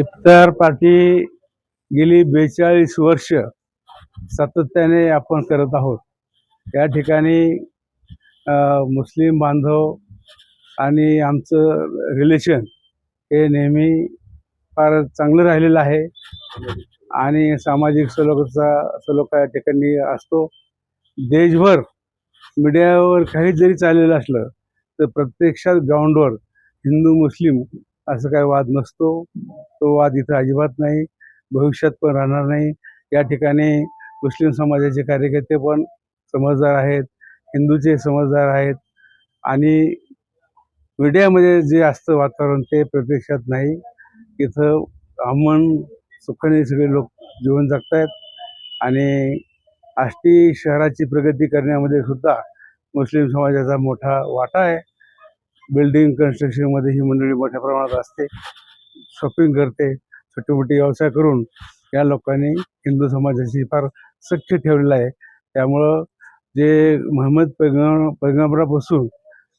इफ्तार party गेली बेचाळीस वर्ष सातत्याने आपण करत आहोत. या ठिकाणी मुस्लिम बांधव आणि आमचं रिलेशन हे नेहमी फार चांगलं राहिलेलं आहे आणि सामाजिक सलोखाचा सलोखा या ठिकाणी असतो. देशभर मीडियावर काही जरी चाललेलं असलं तर प्रत्यक्षात ग्राउंडवर हिंदू मुस्लिम असं काही वाद नसतो. तो वाद इथं अजिबात नाही. भविष्यात पण राहणार नाही. या ठिकाणी मुस्लिम समाजाचे कार्यकर्ते पण समजदार आहेत. हिंदूचे समजदार आहेत. आणि मीडियामध्ये जे असतं वातावरण ते प्रत्यक्षात नाही. इथं अमन सुखाने सगळे लोक जीवन जगतायत. आणि आष्टी शहराची प्रगती करण्यामध्ये सुद्धा मुस्लिम समाजाचा मोठा वाटा आहे. बिल्डिंग कन्स्ट्रक्शनमध्ये ही मंडळी मोठ्या प्रमाणात असते. शॉपिंग करते. छोटे मोठे व्यवसाय करून या लोकांनी हिंदू समाजाशी फार सख्य ठेवलेलं आहे. त्यामुळं जे महम्मद पैगम पैगंबरापासून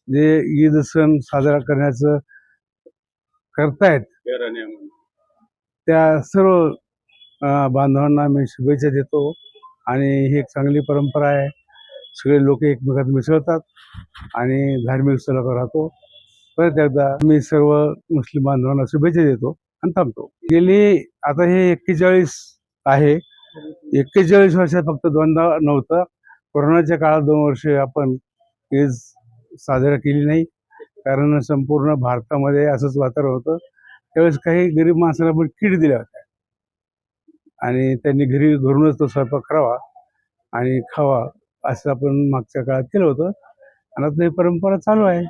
जे ईद सण साजरा करण्याचं करतायत त्या सर्व बांधवांना मी शुभेच्छा देतो. आणि ही एक चांगली परंपरा आहे. सगळे लोक एकमेकात मिसळतात आणि धार्मिक स्थळावर राहतो. परत एकदा मी सर्व मुस्लिम बांधवांना शुभेच्छा देतो आणि थांबतो. गेली आता हे एक्केचाळीस आहे. एक्केचाळीस वर्षात फक्त दोनदा नव्हतं. कोरोनाच्या काळात दोन वर्ष आपण ईद साजरा केली नाही. कारण संपूर्ण भारतामध्ये असंच वातावरण होतं. त्यावेळेस काही गरीब माणसाला पण किट दिल्या होत्या. आणि त्यांनी घरी घरूनच तो स्वयंपाक करावा आणि खावा. असं आपण मागच्या काळात केलं होतं. आणि आता ही परंपरा चालू आहे.